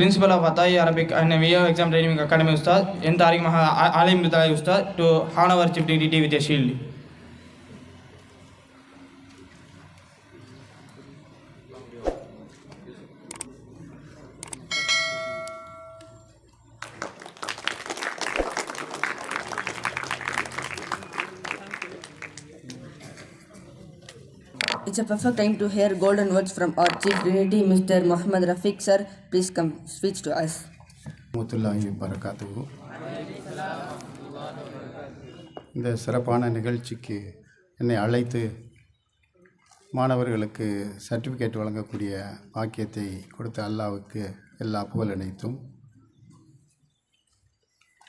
Arabic and VO Exam Training Academy Ustad, N. Tariq Maha Alim Bidai Ustad, to honor our chief dignity with a shield. It's a perfect time to hear golden words from our Chief Dignity, Mr. Muhammad Rafiq sir. Please come speak to us. முத்துல்லாஹி இந்த சிறப்பான நிகழ்ச்சிக்கு என்னை அழைத்து மாணவர்களுக்கு certificate வழங்கக்கூடிய பாக்கியத்தை கொடுத்த அல்லாவுக்கு எல்லா புகழ் அனைத்தும்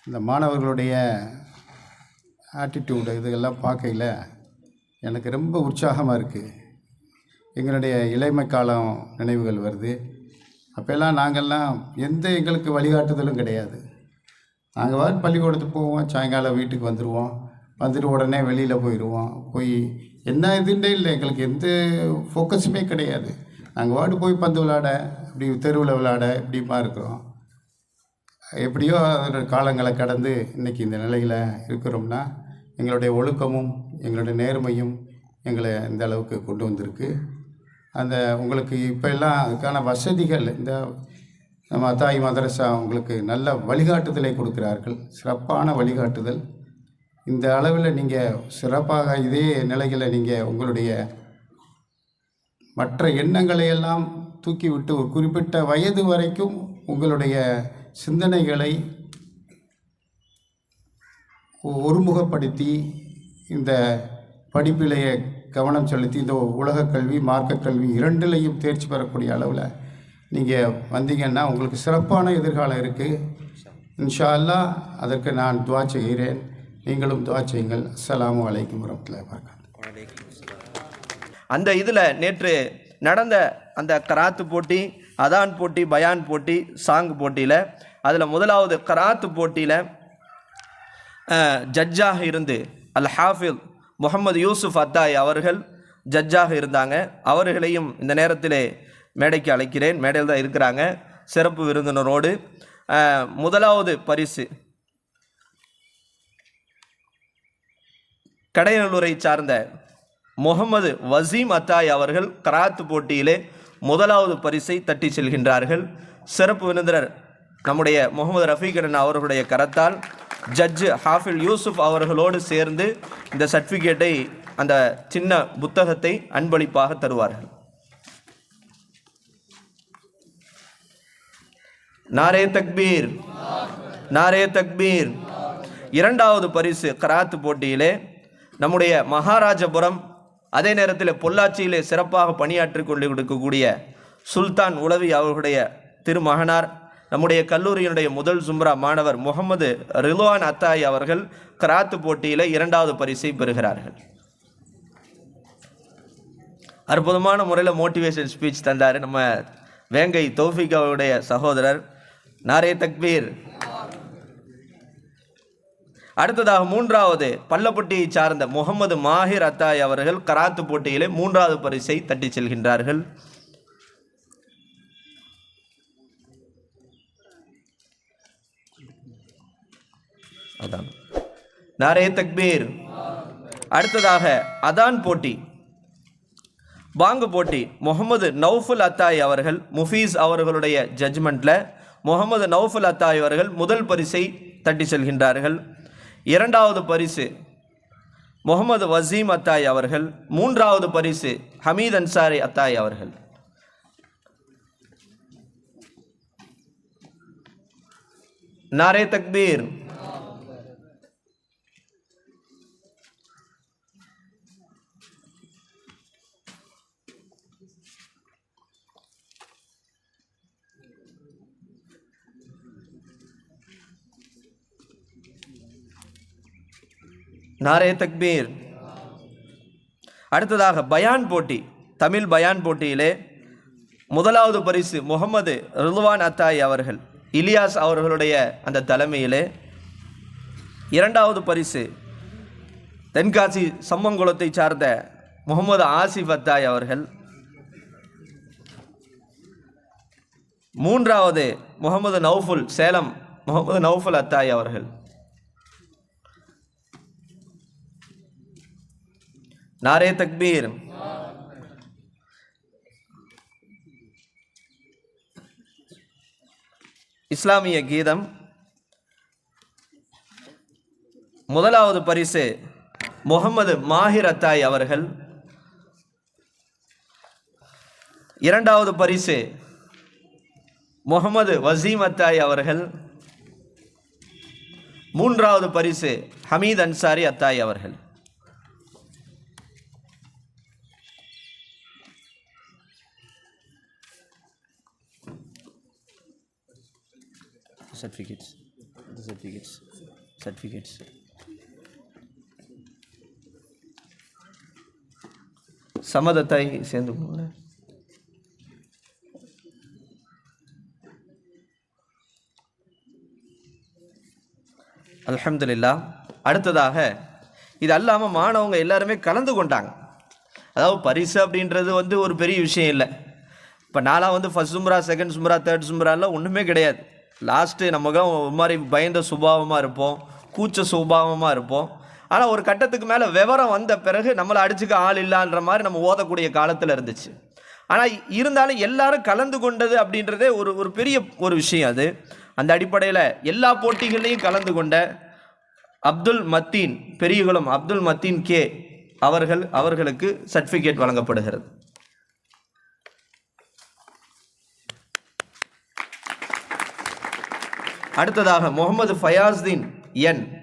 இந்த மாணவர்களுடைய ஆட்டிடியூடு இதெல்லாம் பார்க்கையில் எனக்கு ரொம்ப உற்சாகமாக இருக்குது எங்களுடைய இளமை காலம் நினைவுகள் வருது. அப்போல்லாம் நாங்கள்லாம் எந்த எங்களுக்கு வழிகாட்டுதலும் கிடையாது. நாங்கள் வந்து பள்ளிக்கூடத்துக்கு போவோம் சாயங்காலம் வீட்டுக்கு வந்துடுவோம் வந்துட்டு உடனே வெளியில் போயிடுவோம் போய் என்ன இதுண்டே இல்லை எங்களுக்கு எந்த ஃபோக்கஸுமே கிடையாது. நாங்கள் வாடு போய் பந்து விளாட இப்படி தெருவில் விளாட இப்படிமா இருக்கிறோம். எப்படியோ அதோட காலங்களை கடந்து இன்றைக்கி இந்த நிலையில் இருக்கிறோம்னா எங்களுடைய ஒழுக்கமும் எங்களுடைய நேர்மையும் எங்களை இந்த அளவுக்கு கொண்டு வந்திருக்கு. அந்த உங்களுக்கு இப்போ எல்லாம் அதுக்கான வசதிகள் இந்த நம்ம அத்தாய் மதரசா உங்களுக்கு நல்ல வழிகாட்டுதலை கொடுக்கிறார்கள். சிறப்பான வழிகாட்டுதல். இந்த அளவில் நீங்கள் சிறப்பாக இதே நிலையில் நீங்கள் உங்களுடைய மற்ற எண்ணங்களை எல்லாம் தூக்கிவிட்டு ஒரு குறிப்பிட்ட வயது வரைக்கும் உங்களுடைய சிந்தனைகளை ஒருமுகப்படுத்தி இந்த படிப்பிலேயே கவனம் செலுத்தி இந்த உலகக் கல்வி மார்க்க கல்வி இரண்டுலேயும் தேர்ச்சி பெறக்கூடிய அளவில் நீங்கள் வந்தீங்கன்னா உங்களுக்கு சிறப்பான எதிர்காலம் இருக்குது இன்ஷா அல்லாஹ் அதற்கு நான் துவா செய்கிறேன். நீங்களும் துவா செய்யுங்கள். அஸ்லாம் வலைக்கம் வரமத்துல அந்த இதில் நேற்று நடந்த அந்த கராத்து போட்டி அதான் போட்டி பயான் போட்டி சாங் போட்டியில் அதில் முதலாவது கராத்து போட்டியில் ஜட்ஜாக இருந்து அல் ஹாஃபில் முகமது யூசுப் அத்தாய் அவர்கள் ஜட்ஜாக இருந்தாங்க. அவர்களையும் இந்த நேரத்தில் மேடைக்கு அழைக்கிறேன். மேடையில் தான் இருக்கிறாங்க. சிறப்பு விருந்தினரோடு. முதலாவது பரிசு. கடையலூரை சார்ந்த முகமது வசீம் அத்தாய் அவர்கள் கராத்து போட்டியிலே முதலாவது பரிசை தட்டி செல்கின்றார்கள். சிறப்பு விருந்தினர் நம்முடைய முகமது ரஃபீகரன் அவர்களுடைய கரத்தால் ஜட்ஜு ஹாஃபில் யூசுப் அவர்களோடு சேர்ந்து இந்த சர்டிஃபிகேட்டை அந்த சின்ன புத்தகத்தை அன்பளிப்பாக தருவார்கள். நாரே தக்பீர் நாரே தக்பீர். இரண்டாவது பரிசு கராத்து போட்டியிலே நம்முடைய மகாராஜபுரம் அதே நேரத்தில் பொள்ளாச்சியிலே சிறப்பாக பணியாற்றி கொண்டு கொடுக்கக்கூடிய சுல்தான் உளவி அவர்களுடைய திருமகனார் நம்முடைய கல்லூரியினுடைய முதல் ஜும்ரா மாணவர் முகமது ரிலுவான் அத்தாய் அவர்கள் கராத்து போட்டியில் இரண்டாவது பரிசை பெறுகிறார்கள். அற்புதமான முறையில் மோட்டிவேஷன் ஸ்பீச் தந்தார் நம்ம வேங்கை தௌஃபிக் அவருடைய சகோதரர் நாரே தக்பீர். அடுத்ததாக மூன்றாவது பள்ளப்பட்டியை சார்ந்த முகமது மாஹிர் அத்தாய் அவர்கள் கராத்து போட்டியிலே மூன்றாவது பரிசை தட்டிச் செல்கின்றார்கள். அதான். நாரே தக்பீர். அடுத்ததாக அதான் போட்டி. பாங்கு போட்டி. முகமது நௌஃபுல் அத்தாய் அவர்கள் முஃபீஸ் அவர்களுடைய ஜட்ஜ்மெண்ட்டில் முகமது நௌஃபுல் அத்தாய் அவர்கள் முதல் பரிசை தட்டி செல்கின்றார்கள். இரண்டாவது பரிசு முகமது வசீம் அத்தாய் அவர்கள் மூன்றாவது பரிசு ஹமீத் அன்சாரி அத்தாய் அவர்கள். நாரே தக்பீர். நாரே தக்பீர். அடுத்ததாக பயான் போட்டி தமிழ் பயான் போட்டியிலே முதலாவது பரிசு முகமது ரிதுவான் அத்தாய் அவர்கள் இலியாஸ் அவர்களுடைய அந்த தலைமையிலே. இரண்டாவது பரிசு தென்காசி சம்மங்குளத்தை சார்ந்த முகமது ஆசிஃப் அத்தாய் அவர்கள். மூன்றாவது முகமது நௌஃபுல் சேலம் முகமது நௌஃபுல் அத்தாய் அவர்கள். நாரே தக்பீர் இஸ்லாமிய கீதம் முதலாவது பரிசு முகமது மாஹிர் அத்தாய் அவர்கள் இரண்டாவது பரிசு முகமது வசீம் அத்தாய் அவர்கள் மூன்றாவது பரிசு ஹமீத் அன்சாரி அத்தாய் அவர்கள் சர்டிஃபிகேட்ஸ் the certificates. Certificates. சம்மதத்தாய் சேர்ந்து அலமதுல்லா அடுத்ததாக இது அல்லாமல் மாணவங்க எல்லாருமே கலந்து கொண்டாங்க. அதாவது பரிசு அப்படின்றது வந்து ஒரு பெரிய விஷயம் இல்லை. இப்போ நாளாக வந்து ஃபஸ்ட் சும்ரா செகண்ட் சும்ரா தேர்ட் சும்ராலாம் ஒன்றுமே கிடையாது. லாஸ்ட்டு நமக்கு ஒரு மாதிரி பயந்த சுபாவமாக இருப்போம். கூச்ச சுபாவமாக இருப்போம். ஆனால் ஒரு கட்டத்துக்கு மேலே விவரம் வந்த பிறகு நம்மளை அடிச்சுக்க ஆள் இல்லான்ற மாதிரி நம்ம ஓதக்கூடிய காலத்தில் இருந்துச்சு. ஆனால் இருந்தாலும் எல்லாரும் கலந்து கொண்டது அப்படின்றதே ஒரு ஒரு பெரிய ஒரு விஷயம் அது. அந்த அடிப்படையில் எல்லா போட்டிகள்லையும் கலந்து கொண்ட அப்துல் மத்தீன் பெரியகுளம் அப்துல் மத்தீன் கே அவர்கள் அவர்களுக்கு சர்டிஃபிகேட் வழங்கப்படுகிறது. அடுத்ததாக முகமது ஃபயாஸ்தீன் என்.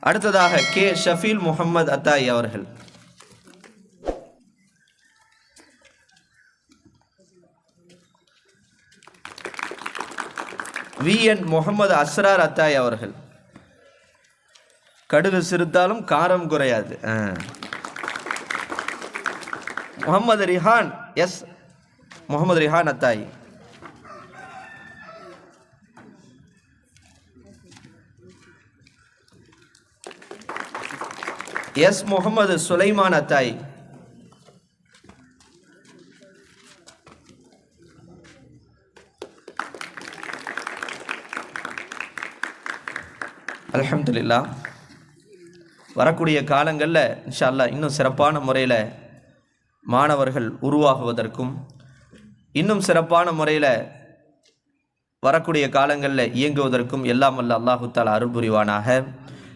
அடுத்ததாக கே. ஷஃபீல் முகமது அத்தாய் அவர்கள். வி. என். முகமது அஸ்ரார் அத்தாய் அவர்கள். கடுகு சிறுத்தாலும் காரம் குறையாது. ஆ. முகமது ரிஹான் எஸ் முகமது ரிஹான் அத்தாய். எஸ் முகமது சுலைமான் அத்தாய். அலமதுல்லா வரக்கூடிய காலங்களில் இன்ஷா அல்லாஹ் இன்னும் சிறப்பான முறையில் மாணவர்கள் உருவாகுவதற்கும் இன்னும் சிறப்பான முறையில் வரக்கூடிய காலங்களில் இயங்குவதற்கும் எல்லாம் வல்ல அல்லாஹுத்தால் தாலா அருள் புரிவானாக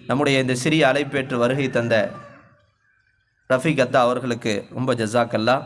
நம்முடைய இந்த சிறிய அழைப்பேற்று வருகை தந்த ரஃபீக் அத்தா அவர்களுக்கு ரொம்ப ஜஸாக்கல்லா.